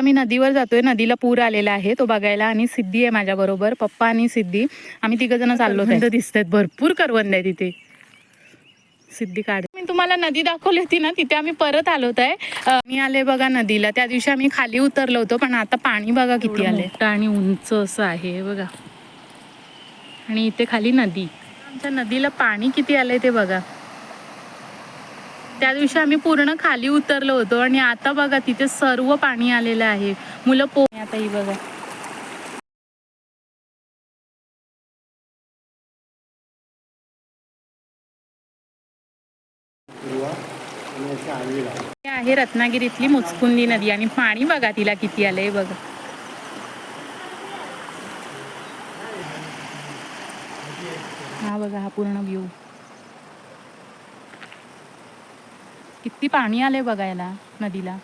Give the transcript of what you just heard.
आम्ही नदीवर जातोय. नदीला पूर आलेला आहे. तो बघायला आणि सिद्धी आहे माझ्या बरोबर. पप्पा आणि सिद्धी. आम्ही तिघ जण चाललो दिसत आहेत भरपूर करवंद आहे तिथे. सिद्धी काढ. मी तुम्हाला नदी दाखवली होती ना तिथे आम्ही परत आलोत आहे मी आले बघा नदीला. त्या दिवशी आम्ही खाली उतरलो होतो पण आता पाणी बघा किती आले आणि उंच असं आहे बघा. आणि इथे खाली नदी. आमच्या नदीला पाणी किती आलंय ते बघा. त्या दिवशी आम्ही पूर्ण खाली उतरलो होतो आणि आता बघा तिथे सर्व पाणी आलेलं आहे. मुलं पो आता ही बघा. हे आहे रत्नागिरीतली मुचकुंदी नदी आणि पाणी बघा तिला किती आलंय बघा. हा बघा हा पूर्ण व्ह्यू किती पाणी आले बघायला नदीला.